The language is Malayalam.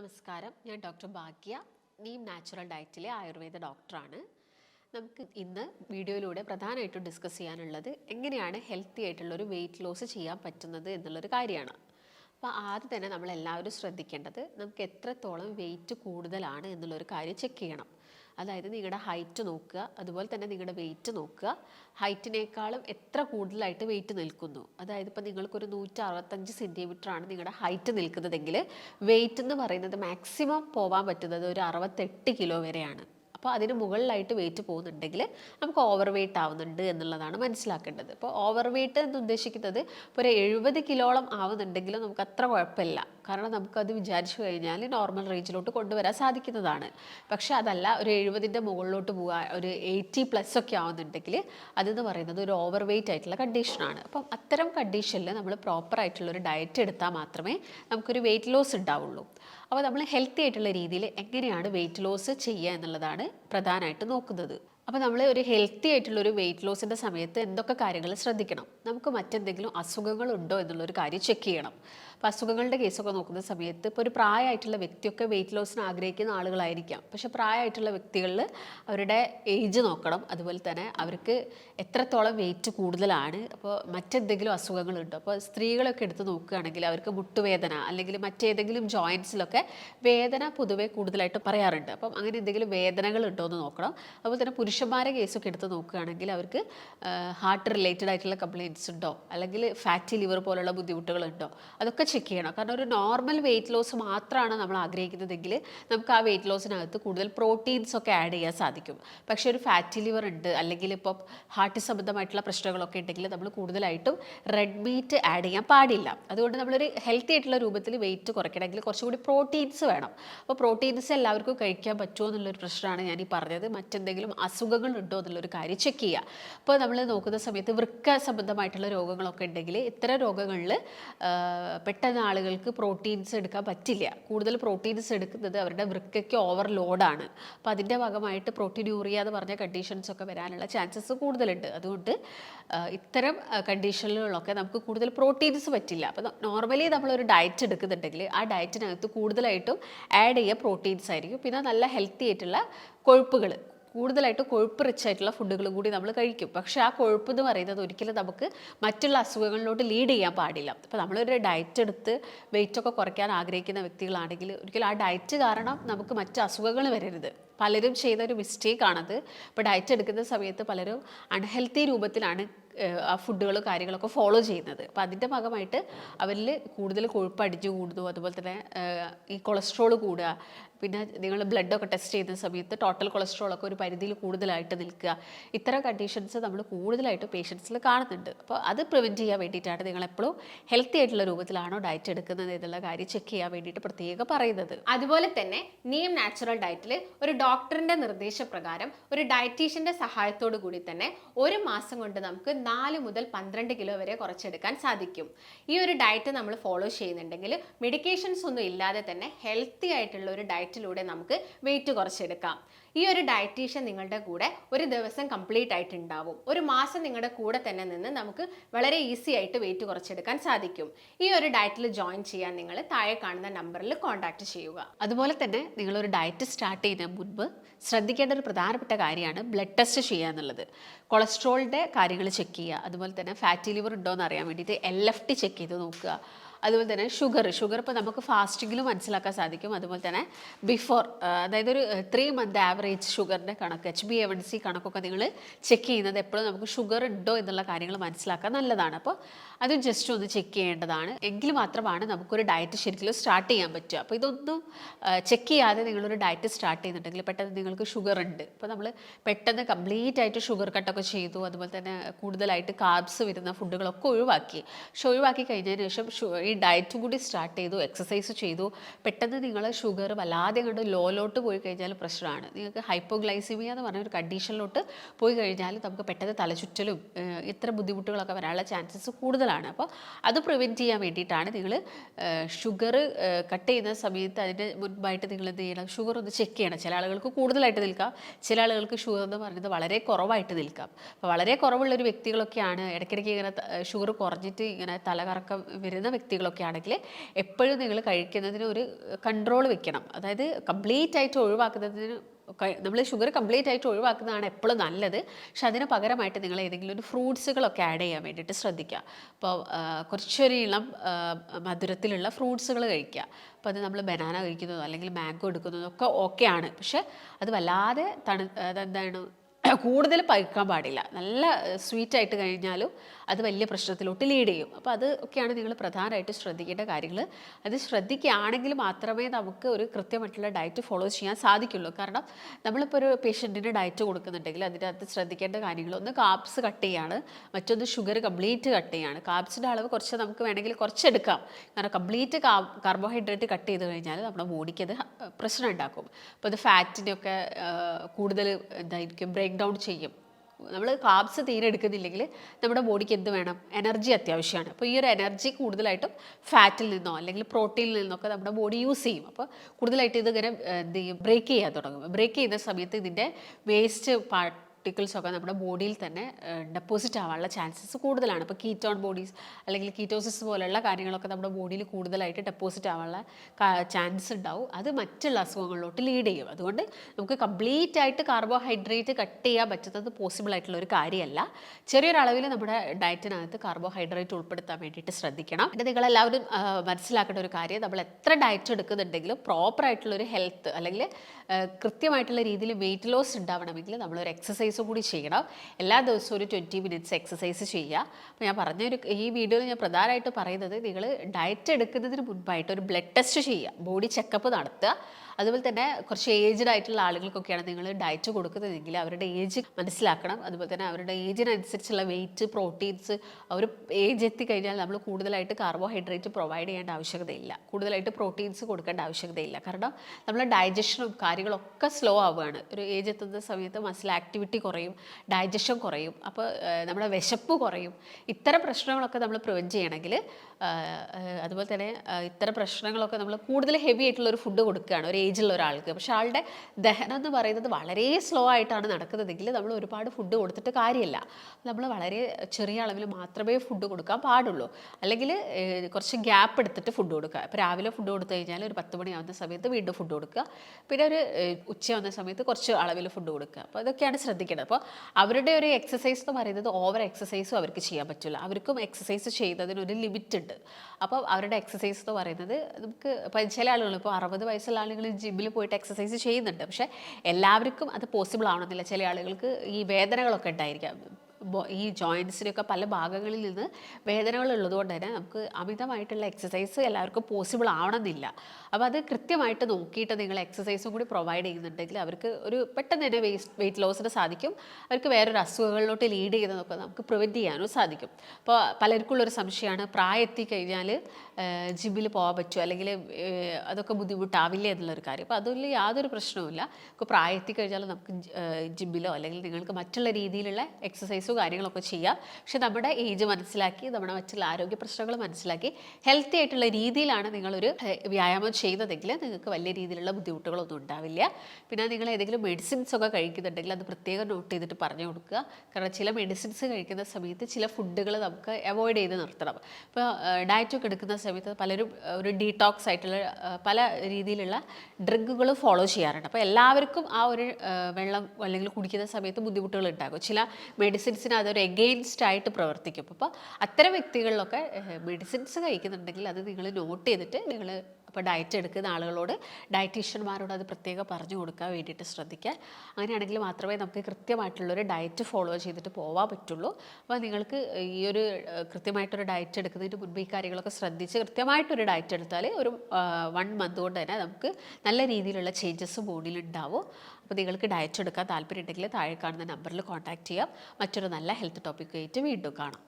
നമസ്കാരം. ഞാൻ ഡോക്ടർ ഭാഗ്യ. നീം നാച്ചുറൽ ഡയറ്റിലെ ആയുർവേദ ഡോക്ടറാണ്. നമുക്ക് ഇന്ന് വീഡിയോയിലൂടെ പ്രധാനമായിട്ടും ഡിസ്കസ് ചെയ്യാനുള്ളത് എങ്ങനെയാണ് ഹെൽത്തി ആയിട്ടുള്ളൊരു വെയിറ്റ് ലോസ് ചെയ്യാൻ പറ്റുന്നത് എന്നുള്ളൊരു കാര്യമാണ്. അപ്പോൾ ആദ്യം തന്നെ നമ്മൾ എല്ലാവരും ശ്രദ്ധിക്കേണ്ടത് നമുക്ക് എത്രത്തോളം വെയിറ്റ് കൂടുതലാണ് എന്നുള്ളൊരു കാര്യം ചെക്ക് ചെയ്യണം. അതായത് നിങ്ങളുടെ ഹൈറ്റ് നോക്കുക അതുപോലെ തന്നെ നിങ്ങളുടെ വെയിറ്റ് നോക്കുക. ഹൈറ്റിനേക്കാളും എത്ര കൂടുതലായിട്ട് വെയിറ്റ് നിൽക്കുന്നു? അതായത് ഇപ്പോൾ നിങ്ങൾക്കൊരു നൂറ്റി അറുപത്തഞ്ച് സെന്റിമീറ്റർ ആണ് നിങ്ങളുടെ ഹൈറ്റ് നിൽക്കുന്നതെങ്കിൽ വെയിറ്റ് എന്ന് പറയുന്നത് മാക്സിമം പോകാൻ പറ്റുന്നത് ഒരു അറുപത്തെട്ട് കിലോ വരെയാണ്. അപ്പോൾ അതിന് മുകളിലായിട്ട് വെയിറ്റ് പോകുന്നുണ്ടെങ്കിൽ നമുക്ക് ഓവർ വെയിറ്റ് ആവുന്നുണ്ട് എന്നുള്ളതാണ് മനസ്സിലാക്കേണ്ടത്. ഇപ്പോൾ ഓവർ വെയിറ്റ് എന്ന് ഉദ്ദേശിക്കുന്നത് ഇപ്പോൾ ഒരു എഴുപത് കിലോളം ആവുന്നുണ്ടെങ്കിൽ നമുക്ക് അത്ര കുഴപ്പമില്ല. കാരണം നമുക്കത് വിചാരിച്ചു കഴിഞ്ഞാൽ നോർമൽ റേഞ്ചിലോട്ട് കൊണ്ടുവരാൻ സാധിക്കുന്നതാണ്. പക്ഷേ അതല്ല ഒരു എഴുപതിന്റെ മുകളിലോട്ട് പോകാൻ ഒരു എയ്റ്റി പ്ലസ് ഒക്കെ ആവുന്നുണ്ടെങ്കിൽ അതെന്ന് പറയുന്നത് ഒരു ഓവർ വെയിറ്റ് ആയിട്ടുള്ള കണ്ടീഷനാണ് അപ്പം അത്തരം കണ്ടീഷനിൽ നമ്മൾ ഒരു ഡയറ്റ് എടുത്താൽ മാത്രമേ നമുക്കൊരു വെയിറ്റ് ലോസ് ഉണ്ടാവുള്ളൂ. അപ്പോൾ നമ്മൾ ഹെൽത്തി ആയിട്ടുള്ള രീതിയിൽ എങ്ങനെയാണ് വെയിറ്റ് ലോസ് ചെയ്യുക എന്നുള്ളതാണ് പ്രധാനമായിട്ട് നോക്കുന്നത്. അപ്പോൾ നമ്മൾ ഒരു ഹെൽത്തി ആയിട്ടുള്ള ഒരു വെയിറ്റ് ലോസിന്റെ സമയത്ത് എന്തൊക്കെ കാര്യങ്ങൾ ശ്രദ്ധിക്കണം? നമുക്ക് മറ്റെന്തെങ്കിലും അസുഖങ്ങളുണ്ടോ എന്നുള്ളൊരു കാര്യം ചെക്ക് ചെയ്യണം. അപ്പോൾ അസുഖങ്ങളുടെ കേസൊക്കെ നോക്കുന്ന സമയത്ത് ഇപ്പോൾ ഒരു പ്രായമായിട്ടുള്ള വ്യക്തിയൊക്കെ വെയിറ്റ് ലോസിന് ആഗ്രഹിക്കുന്ന ആളുകളായിരിക്കാം. പക്ഷെ പ്രായമായിട്ടുള്ള വ്യക്തികളിൽ അവരുടെ ഏജ് നോക്കണം. അതുപോലെ തന്നെ അവർക്ക് എത്രത്തോളം വെയിറ്റ് കൂടുതലാണ്. അപ്പോൾ മറ്റെന്തെങ്കിലും അസുഖങ്ങളുണ്ടോ? അപ്പോൾ സ്ത്രീകളൊക്കെ എടുത്ത് നോക്കുകയാണെങ്കിൽ അവർക്ക് മുട്ടുവേദന അല്ലെങ്കിൽ മറ്റേതെങ്കിലും ജോയിൻസിലൊക്കെ വേദന പൊതുവേ കൂടുതലായിട്ട് പറയാറുണ്ട്. അപ്പം അങ്ങനെ എന്തെങ്കിലും വേദനകൾ ഉണ്ടോ എന്ന് നോക്കണം. അതുപോലെ തന്നെ പുരുഷന്മാരെ കേസൊക്കെ എടുത്ത് നോക്കുകയാണെങ്കിൽ അവർക്ക് ഹാർട്ട് റിലേറ്റഡ് ആയിട്ടുള്ള കംപ്ലയിൻസ് ഉണ്ടോ? അല്ലെങ്കിൽ ഫാറ്റി ലിവർ പോലുള്ള ബുദ്ധിമുട്ടുകളുണ്ടോ? അതൊക്കെ ചെക്ക് ചെയ്യണം. കാരണം ഒരു നോർമൽ വെയിറ്റ് ലോസ് മാത്രമാണ് നമ്മൾ ആഗ്രഹിക്കുന്നതെങ്കിൽ നമുക്ക് ആ വെയിറ്റ് ലോസിനകത്ത് കൂടുതൽ പ്രോട്ടീൻസ് ഒക്കെ ആഡ് ചെയ്യാൻ സാധിക്കും. പക്ഷേ ഒരു ഫാറ്റി ലിവർ ഉണ്ട് അല്ലെങ്കിൽ ഇപ്പോൾ ഹാർട്ട് സംബന്ധമായിട്ടുള്ള പ്രശ്നങ്ങളൊക്കെ ഉണ്ടെങ്കിൽ നമ്മൾ കൂടുതലായിട്ടും റെഡ് മീറ്റ് ആഡ് ചെയ്യാൻ പാടില്ല. അതുകൊണ്ട് നമ്മളൊരു ഹെൽത്തി ആയിട്ടുള്ള രൂപത്തിൽ വെയിറ്റ് കുറയ്ക്കണമെങ്കിൽ കുറച്ചുകൂടി പ്രോട്ടീൻസ് വേണം. അപ്പോൾ പ്രോട്ടീൻസ് എല്ലാവർക്കും കഴിക്കാൻ പറ്റുമോ എന്നുള്ളൊരു പ്രശ്നമാണ് ഞാൻ ഈ പറഞ്ഞത്. മറ്റെന്തെങ്കിലും ഉണ്ടോ എന്നുള്ളൊരു കാര്യം ചെക്ക് ചെയ്യുക അപ്പോൾ നമ്മൾ നോക്കുന്ന സമയത്ത് വൃക്ക സംബന്ധമായിട്ടുള്ള രോഗങ്ങളൊക്കെ ഉണ്ടെങ്കിൽ ഇത്തരം രോഗങ്ങളിൽ പെട്ടെന്ന് ആളുകൾക്ക് പ്രോട്ടീൻസ് എടുക്കാൻ പറ്റില്ല. കൂടുതൽ പ്രോട്ടീൻസ് എടുക്കുന്നത് അവരുടെ വൃക്കയ്ക്ക് ഓവർലോഡാണ് അപ്പോൾ അതിന്റെ ഭാഗമായിട്ട് പ്രോട്ടീൻ യൂറിയ എന്ന് പറഞ്ഞ കണ്ടീഷൻസ് ഒക്കെ വരാനുള്ള ചാൻസസ് കൂടുതലുണ്ട്. അതുകൊണ്ട് ഇത്തരം കണ്ടീഷനുകളിലൊക്കെ നമുക്ക് കൂടുതൽ പ്രോട്ടീൻസ് പറ്റില്ല. അപ്പോൾ നോർമലി നമ്മളൊരു ഡയറ്റ് എടുക്കുന്നുണ്ടെങ്കിൽ ആ ഡയറ്റിനകത്ത് കൂടുതലായിട്ടും ആഡ് ചെയ്യുക പ്രോട്ടീൻസ് ആയിരിക്കും. പിന്നെ നല്ല ഹെൽത്തി ആയിട്ടുള്ള കൊഴുപ്പുകൾ കൂടുതലായിട്ട് കൊഴുപ്പ് റിച്ച് ആയിട്ടുള്ള ഫുഡുകൾ കൂടി നമ്മൾ കഴിക്കും. പക്ഷേ ആ കൊഴുപ്പ് എന്ന് പറയുന്നത് ഒരിക്കലും നമുക്ക് മറ്റുള്ള അസുഖങ്ങളിലോട്ട് ലീഡ് ചെയ്യാൻ പാടില്ല. അപ്പോൾ നമ്മളൊരു ഡയറ്റ് എടുത്ത് വെയിറ്റൊക്കെ കുറയ്ക്കാൻ ആഗ്രഹിക്കുന്ന വ്യക്തികളാണെങ്കിൽ ഒരിക്കലും ആ ഡയറ്റ് കാരണം നമുക്ക് മറ്റ് അസുഖങ്ങൾ വരരുത്. പലരും ചെയ്ത ഒരു മിസ്റ്റേക്കാണത് ഇപ്പോൾ ഡയറ്റ് എടുക്കുന്ന സമയത്ത് പലരും അൺഹെൽത്തി രൂപത്തിലാണ് ആ ഫുഡുകൾ കാര്യങ്ങളൊക്കെ ഫോളോ ചെയ്യുന്നത്. അപ്പോൾ അതിന്റെ ഭാഗമായിട്ട് അവരിൽ കൂടുതൽ കൊഴുപ്പ് അടിച്ചു കൂടുന്നു. അതുപോലെ തന്നെ ഈ കൊളസ്ട്രോൾ കൂടുക. പിന്നെ നിങ്ങൾ ബ്ലഡൊക്കെ ടെസ്റ്റ് ചെയ്യുന്ന സമയത്ത് ടോട്ടൽ കൊളസ്ട്രോളൊക്കെ ഒരു പരിധിയിൽ കൂടുതലായിട്ട് നിൽക്കുക. ഇത്തരം കണ്ടീഷൻസ് നമ്മൾ കൂടുതലായിട്ട് പേഷ്യൻസിൽ കാണുന്നുണ്ട്. അപ്പോൾ അത് പ്രിവെന്റ് ചെയ്യാൻ വേണ്ടിയിട്ടാണ് നിങ്ങൾ എപ്പോഴും ഹെൽത്തി ആയിട്ടുള്ള രൂപത്തിലാണോ ഡയറ്റ് എടുക്കുന്നത് എന്നുള്ള കാര്യം ചെക്ക് ചെയ്യാൻ വേണ്ടിയിട്ട് പ്രത്യേകം പറയുന്നത്. അതുപോലെ തന്നെ നീം നാച്ചുറൽ ഡയറ്റിൽ ഒരു ഡോക്ടറിന്റെ നിർദ്ദേശപ്രകാരം ഒരു ഡയറ്റീഷ്യന്റെ സഹായത്തോടു കൂടി തന്നെ ഒരു മാസം കൊണ്ട് നമുക്ക് നാല് മുതൽ പന്ത്രണ്ട് കിലോ വരെ കുറച്ചെടുക്കാൻ സാധിക്കും. ഈ ഒരു ഡയറ്റ് നമ്മൾ ഫോളോ ചെയ്യുന്നുണ്ടെങ്കിൽ മെഡിക്കേഷൻസ് ഒന്നും ഇല്ലാതെ തന്നെ ഹെൽത്തി ആയിട്ടുള്ള ഒരു ഡയറ്റിലൂടെ നമുക്ക് വെയിറ്റ് കുറച്ചെടുക്കാം. ഈ ഒരു ഡയറ്റീഷ്യൻ നിങ്ങളുടെ കൂടെ ഒരു ദിവസം കംപ്ലീറ്റ് ആയിട്ട് ഉണ്ടാവും ഒരു മാസം നിങ്ങളുടെ കൂടെ തന്നെ നിന്ന് നമുക്ക് വളരെ ഈസി ആയിട്ട് വെയിറ്റ് കുറച്ചെടുക്കാൻ സാധിക്കും. ഈ ഒരു ഡയറ്റിൽ ജോയിൻ ചെയ്യാൻ നിങ്ങൾ താഴെ കാണുന്ന നമ്പറിൽ കോൺടാക്ട് ചെയ്യുക. അതുപോലെ തന്നെ നിങ്ങളൊരു ഡയറ്റ് സ്റ്റാർട്ട് ചെയ്യുന്ന മുൻപ് ശ്രദ്ധിക്കേണ്ട ഒരു പ്രധാനപ്പെട്ട കാര്യമാണ് ബ്ലഡ് ടെസ്റ്റ് ചെയ്യുക എന്നുള്ളത്. കൊളസ്ട്രോളിന്റെ കാര്യങ്ങൾ ചെക്ക് ചെയ്യുക. അതുപോലെ തന്നെ ഫാറ്റി ലിവർ ഉണ്ടോ എന്ന് അറിയാൻ വേണ്ടിയിട്ട് എൽ എഫ് ടി ചെക്ക് ചെയ്ത് നോക്കുക. അതുപോലെ തന്നെ ഷുഗർ ഷുഗർ ഇപ്പോൾ നമുക്ക് ഫാസ്റ്റിങ്ങിലും മനസ്സിലാക്കാൻ സാധിക്കും. അതുപോലെ തന്നെ ബിഫോർ അതായത് ഒരു ത്രീ മന്ത് ആവറേജ് ഷുഗറിന്റെ കണക്ക് H B A one C കണക്കൊക്കെ നിങ്ങൾ ചെക്ക് ചെയ്യുന്നത് എപ്പോഴും നമുക്ക് ഷുഗർ ഉണ്ടോ എന്നുള്ള കാര്യങ്ങൾ മനസ്സിലാക്കാൻ നല്ലതാണ്. അപ്പോൾ അത് ജസ്റ്റ് ഒന്ന് ചെക്ക് ചെയ്യേണ്ടതാണ്. എങ്കിൽ മാത്രമാണ് നമുക്കൊരു ഡയറ്റ് ശരിക്കും സ്റ്റാർട്ട് ചെയ്യാൻ പറ്റുക. അപ്പോൾ ഇതൊന്നും ചെക്ക് ചെയ്യാതെ നിങ്ങളൊരു ഡയറ്റ് സ്റ്റാർട്ട് ചെയ്യുന്നുണ്ടെങ്കിൽ പെട്ടെന്ന് നിങ്ങൾക്ക് ഷുഗർ ഉണ്ട്. അപ്പോൾ നമ്മൾ പെട്ടെന്ന് കംപ്ലീറ്റ് ആയിട്ട് ഷുഗർ കട്ടൊക്കെ ചെയ്തു. അതുപോലെ തന്നെ കൂടുതലായിട്ട് കാർബ്സ് വരുന്ന ഫുഡുകളൊക്കെ ഒഴിവാക്കി. പക്ഷെ ഒഴിവാക്കി കഴിഞ്ഞതിന് ശേഷം ഈ ഡയറ്റ് കൂടി സ്റ്റാർട്ട് ചെയ്തു എക്സസൈസ് ചെയ്തു. പെട്ടെന്ന് നിങ്ങൾ ഷുഗർ വല്ലാതെ കണ്ട് ലോലോട്ട് പോയി കഴിഞ്ഞാൽ പ്രഷറാണ് നിങ്ങൾക്ക് ഹൈപ്പോഗ്ലൈസിമിയ എന്ന് പറഞ്ഞ ഒരു കണ്ടീഷനിലോട്ട് പോയി കഴിഞ്ഞാൽ നമുക്ക് പെട്ടെന്ന് തലചുറ്റലും ഇത്ര ബുദ്ധിമുട്ടുകളൊക്കെ വരാനുള്ള ചാൻസസ് കൂടുതലാണ്. അപ്പോൾ അത് പ്രിവെന്റ് ചെയ്യാൻ വേണ്ടിയിട്ടാണ് നിങ്ങൾ ഷുഗർ കട്ട് ചെയ്യുന്ന സമയത്ത് അതിന്റെ മുൻപായിട്ട് നിങ്ങൾ എന്ത് ചെയ്യണം? ഷുഗർ ഒന്ന് ചെക്ക് ചെയ്യണം. ചില ആളുകൾക്ക് കൂടുതലായിട്ട് നിൽക്കാം. ചില ആളുകൾക്ക് ഷുഗർ എന്ന് പറയുന്നത് വളരെ കുറവായിട്ട് നിൽക്കാം. അപ്പോൾ വളരെ കുറവുള്ളൊരു വ്യക്തികളൊക്കെയാണ് ഇടയ്ക്കിടയ്ക്ക് ഇങ്ങനെ ഷുഗർ കുറഞ്ഞിട്ട് ഇങ്ങനെ തലകറക്കം വരുന്ന വ്യക്തികൾ കുട്ടികളൊക്കെ ആണെങ്കിൽ എപ്പോഴും നിങ്ങൾ കഴിക്കുന്നതിന് ഒരു കൺട്രോൾ വെക്കണം. അതായത് കംപ്ലീറ്റ് ആയിട്ട് ഒഴിവാക്കുന്നതിന് നമ്മൾ ഷുഗർ കംപ്ലീറ്റ് ആയിട്ട് ഒഴിവാക്കുന്നതാണ് എപ്പോഴും നല്ലത്. പക്ഷെ അതിന് പകരമായിട്ട് നിങ്ങൾ ഏതെങ്കിലും ഒരു ഫ്രൂട്ട്സുകളൊക്കെ ആഡ് ചെയ്യാൻ വേണ്ടിയിട്ട് ശ്രദ്ധിക്കുക. അപ്പോൾ കുറച്ചൊരു ഇളം മധുരത്തിലുള്ള ഫ്രൂട്ട്സുകൾ കഴിക്കുക. അപ്പോൾ അത് നമ്മൾ ബനാന കഴിക്കുന്നതോ അല്ലെങ്കിൽ മാംഗോ എടുക്കുന്നതോ ഒക്കെ ഓക്കെയാണ് പക്ഷെ അത് വല്ലാതെ തണു അതെന്താണ് കൂടുതൽ പഴുക്കാൻ പാടില്ല. നല്ല സ്വീറ്റ് ആയിട്ട് കഴിഞ്ഞാലും അത് വലിയ പ്രശ്നത്തിലോട്ട് ലീഡ് ചെയ്യും. അപ്പോൾ അത് ഒക്കെയാണ് നിങ്ങൾ പ്രധാനമായിട്ട് ശ്രദ്ധിക്കേണ്ട കാര്യങ്ങൾ അത് ശ്രദ്ധിക്കുകയാണെങ്കിൽ മാത്രമേ നമുക്ക് ഒരു കൃത്യമായിട്ടുള്ള ഡയറ്റ് ഫോളോ ചെയ്യാൻ സാധിക്കുള്ളൂ. കാരണം നമ്മളിപ്പോൾ ഒരു പേഷ്യന്റിന് ഡയറ്റ് കൊടുക്കുന്നുണ്ടെങ്കിൽ അതിനകത്ത് ശ്രദ്ധിക്കേണ്ട കാര്യങ്ങൾ ഒന്ന് കാപ്സ് കട്ട് ചെയ്യാണ്. മറ്റൊന്ന് ഷുഗർ കംപ്ലീറ്റ് കട്ട് ചെയ്യാണ്. കാപ്സിന്റെ അളവ് കുറച്ച് നമുക്ക് വേണമെങ്കിൽ കുറച്ച് എടുക്കാം. കാരണം കംപ്ലീറ്റ് കാർബോഹൈഡ്രേറ്റ് കട്ട് ചെയ്ത് കഴിഞ്ഞാൽ നമ്മുടെ ബോഡിക്ക് അത് പ്രശ്നം ഉണ്ടാക്കും. അപ്പോൾ അത് ഫാറ്റിനെയൊക്കെ കൂടുതൽ എന്തായിരിക്കും ബ്രേക്ക് ഡൗൺ ചെയ്യും. നമ്മൾ കാബ്സ് തീരെ എടുക്കുന്നില്ലെങ്കിൽ നമ്മുടെ ബോഡിക്ക് എന്ത് വേണം? എനർജി അത്യാവശ്യമാണ്. അപ്പോൾ ഈ ഒരു എനർജി കൂടുതലായിട്ടും ഫാറ്റിൽ നിന്നോ അല്ലെങ്കിൽ പ്രോട്ടീനിൽ നിന്നൊക്കെ നമ്മുടെ ബോഡി യൂസ് ചെയ്യും. അപ്പോൾ കൂടുതലായിട്ട് ഇതിങ്ങനെ എന്ത് ചെയ്യും? ബ്രേക്ക് ചെയ്യാൻ തുടങ്ങും. ബ്രേക്ക് ചെയ്യുന്ന സമയത്ത് ഇതിന്റെ വേസ്റ്റ് പാർട്ടിക്കിൾസ് ഒക്കെ നമ്മുടെ ബോഡിയിൽ തന്നെ ഡെപ്പോസിറ്റ് ആവാനുള്ള ചാൻസസ് കൂടുതലാണ്. ഇപ്പോൾ കീറ്റോൺ ബോഡീസ് അല്ലെങ്കിൽ കീറ്റോസിസ് പോലുള്ള കാര്യങ്ങളൊക്കെ നമ്മുടെ ബോഡിയിൽ കൂടുതലായിട്ട് ഡെപ്പോസിറ്റ് ആവാനുള്ള ചാൻസ് ഉണ്ടാവും. അത് മറ്റുള്ള അസുഖങ്ങളിലോട്ട് ലീഡ് ചെയ്യും. അതുകൊണ്ട് നമുക്ക് കംപ്ലീറ്റ് ആയിട്ട് കാർബോഹൈഡ്രേറ്റ് കട്ട് ചെയ്യാൻ പറ്റുന്നത് പോസിബിൾ ആയിട്ടുള്ള ഒരു കാര്യമല്ല. ചെറിയൊരളവിൽ നമ്മുടെ ഡയറ്റിനകത്ത് കാർബോഹൈഡ്രേറ്റ് ഉൾപ്പെടുത്താൻ വേണ്ടിയിട്ട് ശ്രദ്ധിക്കണം. പിന്നെ നിങ്ങളെല്ലാവരും മനസ്സിലാക്കേണ്ട ഒരു കാര്യം നമ്മൾ എത്ര ഡയറ്റ് എടുക്കുന്നുണ്ടെങ്കിലും ഒരു ഹെൽത്ത് അല്ലെങ്കിൽ കൃത്യമായിട്ടുള്ള രീതിയിൽ വെയിറ്റ് ലോസ് ഉണ്ടാവണമെങ്കിൽ നമ്മളൊരു എക്സസൈസ് കൂടി ചെയ്യണം. എല്ലാ ദിവസവും ഒരു ട്വന്റി മിനിറ്റ്സ് എക്സസൈസ് ചെയ്യുക. അപ്പോൾ ഞാൻ പറഞ്ഞ ഒരു ഈ വീഡിയോയിൽ ഞാൻ പ്രധാനമായിട്ട് പറയുന്നത് നിങ്ങൾ ഡയറ്റ് എടുക്കുന്നതിന് മുൻപായിട്ട് ഒരു ബ്ലഡ് ടെസ്റ്റ് ചെയ്യുക. ബോഡി ചെക്കപ്പ് നടത്തുക. അതുപോലെ തന്നെ കുറച്ച് ഏജ്ഡ് ആയിട്ടുള്ള ആളുകൾക്കൊക്കെയാണ് നിങ്ങൾ ഡയറ്റ് കൊടുക്കുന്നതെങ്കിൽ അവരുടെ ഏജ് മനസ്സിലാക്കണം. അതുപോലെ തന്നെ അവരുടെ ഏജിനനുസരിച്ചുള്ള വെയിറ്റ് പ്രോട്ടീൻസ് അവർ ഏജ് എത്തിക്കഴിഞ്ഞാൽ നമ്മൾ കൂടുതലായിട്ട് കാർബോഹൈഡ്രേറ്റ് പ്രൊവൈഡ് ചെയ്യേണ്ട ആവശ്യകതയില്ല. കൂടുതലായിട്ട് പ്രോട്ടീൻസ് കൊടുക്കേണ്ട ആവശ്യകതയില്ല. കാരണം നമ്മൾ ഡൈജഷനും കാര്യങ്ങളൊക്കെ സ്ലോ ആവുകയാണ്. ഒരു ഏജ് എത്തുന്ന സമയത്ത് മസിൽ ആക്ടിവിറ്റി കുറയും ഡൈജഷൻ കുറയും. അപ്പോൾ നമ്മുടെ വിശപ്പ് കുറയും. ഇത്തരം പ്രശ്നങ്ങളൊക്കെ നമ്മൾ പ്രിവെന്റ് ചെയ്യണമെങ്കിൽ അതുപോലെ തന്നെ ഇത്തരം പ്രശ്നങ്ങളൊക്കെ നമ്മൾ കൂടുതൽ ഹെവി ആയിട്ടുള്ള ഒരു ഫുഡ് കൊടുക്കുകയാണ്. ഒരു ഏജുള്ള ഒരാൾക്ക്. പക്ഷെ ആളുടെ ദഹനം എന്ന് പറയുന്നത് വളരെ സ്ലോ ആയിട്ടാണ് നടക്കുന്നതെങ്കിൽ നമ്മൾ ഒരുപാട് ഫുഡ് കൊടുത്തിട്ട് കാര്യമില്ല. നമ്മൾ വളരെ ചെറിയ അളവിൽ മാത്രമേ ഫുഡ് കൊടുക്കാൻ പാടുള്ളൂ. അല്ലെങ്കിൽ കുറച്ച് ഗ്യാപ്പ് എടുത്തിട്ട് ഫുഡ് കൊടുക്കുക. ഇപ്പോൾ രാവിലെ ഫുഡ് കൊടുത്തു കഴിഞ്ഞാൽ ഒരു പത്ത് മണിയാവുന്ന സമയത്ത് വീണ്ടും ഫുഡ് കൊടുക്കുക. പിന്നെ ഒരു ഉച്ച ഉച്ചയാവുന്ന സമയത്ത് കുറച്ച് അളവിൽ ഫുഡ് കൊടുക്കുക. അപ്പോൾ അതൊക്കെയാണ് ശ്രദ്ധിക്കേണ്ടത്. അപ്പോൾ അവരുടെ ഒരു എക്സസൈസ് എന്ന് പറയുന്നത് ഓവർ എക്സസൈസും അവർക്ക് ചെയ്യാൻ പറ്റില്ല. അവർക്കും എക്സസൈസ് ചെയ്യുന്നതിന് ഒരു ലിമിറ്റ് ഉണ്ട് അപ്പോൾ അവരുടെ എക്സസൈസ് എന്ന് പറയുന്നത് നമുക്ക് ചില ആളുകൾ ഇപ്പോൾ അറുപത് വയസ്സുള്ള ആളുകൾ ജിമ്മിൽ പോയിട്ട് എക്സസൈസ് ചെയ്യുന്നുണ്ട്. പക്ഷേ എല്ലാവർക്കും അത് പോസിബിൾ ആവണമെന്നില്ല. ചില ആളുകൾക്ക് ഈ വേദനകളൊക്കെ ഉണ്ടായിരിക്കാം. ഈ ജോയിൻസിനൊക്കെ പല ഭാഗങ്ങളിൽ നിന്ന് വേദനകൾ ഉള്ളതുകൊണ്ട് തന്നെ നമുക്ക് അമിതമായിട്ടുള്ള എക്സസൈസ് എല്ലാവർക്കും പോസിബിൾ ആവണമെന്നില്ല. അപ്പോൾ അത് കൃത്യമായിട്ട് നോക്കിയിട്ട് നിങ്ങൾ എക്സസൈസും കൂടി പ്രൊവൈഡ് ചെയ്യുന്നുണ്ടെങ്കിൽ അവർക്ക് ഒരു പെട്ടെന്ന് തന്നെ വെയിറ്റ് വെയിറ്റ് ലോസിന് സാധിക്കും. അവർക്ക് വേറൊരു അസുഖങ്ങളിലോട്ട് ലീഡ് ചെയ്യുന്നതൊക്കെ നമുക്ക് പ്രിവെന്റ് ചെയ്യാനും സാധിക്കും. അപ്പോൾ പലർക്കുള്ളൊരു സംശയമാണ് പ്രായം എത്തിക്കഴിഞ്ഞാൽ ജിമ്മിൽ പോകാൻ പറ്റുമോ അല്ലെങ്കിൽ അതൊക്കെ ബുദ്ധിമുട്ടാവില്ല എന്നുള്ളൊരു കാര്യം. അപ്പോൾ അതിൽ യാതൊരു പ്രശ്നവുമില്ല. പ്രായം എത്തിക്കഴിഞ്ഞാൽ നമുക്ക് ജിമ്മിലോ അല്ലെങ്കിൽ നിങ്ങൾക്ക് മറ്റുള്ള രീതിയിലുള്ള എക്സസൈസോ കാര്യങ്ങളൊക്കെ ചെയ്യാം. പക്ഷെ നമ്മുടെ ഏജ് മനസ്സിലാക്കി നമ്മുടെ മറ്റുള്ള ആരോഗ്യ പ്രശ്നങ്ങൾ മനസ്സിലാക്കി ഹെൽത്തി ആയിട്ടുള്ള രീതിയിലാണ് നിങ്ങളൊരു വ്യായാമം ചെയ്യുന്നതെങ്കിൽ നിങ്ങൾക്ക് വലിയ രീതിയിലുള്ള ബുദ്ധിമുട്ടുകളൊന്നും ഉണ്ടാവില്ല. പിന്നെ നിങ്ങൾ ഏതെങ്കിലും മെഡിസിൻസ് ഒക്കെ കഴിക്കുന്നുണ്ടെങ്കിൽ അത് പ്രത്യേകം നോട്ട് ചെയ്തിട്ട് പറഞ്ഞു കൊടുക്കുക. കാരണം ചില മെഡിസിൻസ് കഴിക്കുന്ന സമയത്ത് ചില ഫുഡുകൾ നമുക്ക് അവോയ്ഡ് ചെയ്ത് നിർത്തണം. ഇപ്പോൾ ഡയറ്റൊക്കെ എടുക്കുന്ന സമയത്ത് പലരും ഒരു ഡീടോക്സ് ആയിട്ടുള്ള പല രീതിയിലുള്ള ഡ്രിങ്കുകൾ ഫോളോ ചെയ്യാറുണ്ട്. അപ്പോൾ എല്ലാവർക്കും ആ ഒരു വെള്ളം അല്ലെങ്കിൽ കുടിക്കുന്ന സമയത്ത് ബുദ്ധിമുട്ടുകൾ ഉണ്ടാകും. ചില മെഡിസിൻസിന് അതൊരു എഗെയിൻസ്റ്റ് ആയിട്ട് പ്രവർത്തിക്കും. അപ്പോൾ അത്തരം വ്യക്തികളിലൊക്കെ മെഡിസിൻസ് കഴിക്കുന്നുണ്ടെങ്കിൽ അത് നിങ്ങൾ നോട്ട് ചെയ്തിട്ട് നിങ്ങൾ അപ്പോൾ ഡയറ്റ് എടുക്കുന്ന ആളുകളോട് ഡയറ്റീഷ്യന്മാരോട് അത് പ്രത്യേകം പറഞ്ഞു കൊടുക്കാൻ വേണ്ടിയിട്ട് ശ്രദ്ധിക്കുക അങ്ങനെയാണെങ്കിൽ മാത്രമേ നമുക്ക് കൃത്യമായിട്ടുള്ളൊരു ഡയറ്റ് ഫോളോ ചെയ്തിട്ട് പോകാൻ പറ്റുള്ളൂ. അപ്പോൾ നിങ്ങൾക്ക് ഈ ഒരു കൃത്യമായിട്ടൊരു ഡയറ്റ് എടുക്കുന്നതിന് മുൻപ് ഈ കാര്യങ്ങളൊക്കെ ശ്രദ്ധിച്ച് കൃത്യമായിട്ടൊരു ഡയറ്റ് എടുത്താൽ ഒരു വൺ മന്ത് കൊണ്ട് തന്നെ നമുക്ക് നല്ല രീതിയിലുള്ള ചേഞ്ചസ് ബോഡിയിൽ ഉണ്ടാവും അപ്പോൾ നിങ്ങൾക്ക് ഡയറ്റ് എടുക്കാൻ താല്പര്യം ഉണ്ടെങ്കിൽ താഴെ കാണുന്ന നമ്പറിൽ കോൺടാക്റ്റ് ചെയ്യാം. മറ്റൊരു നല്ല ഹെൽത്ത് ടോപ്പിക്കായിട്ട് വീണ്ടും കാണാം.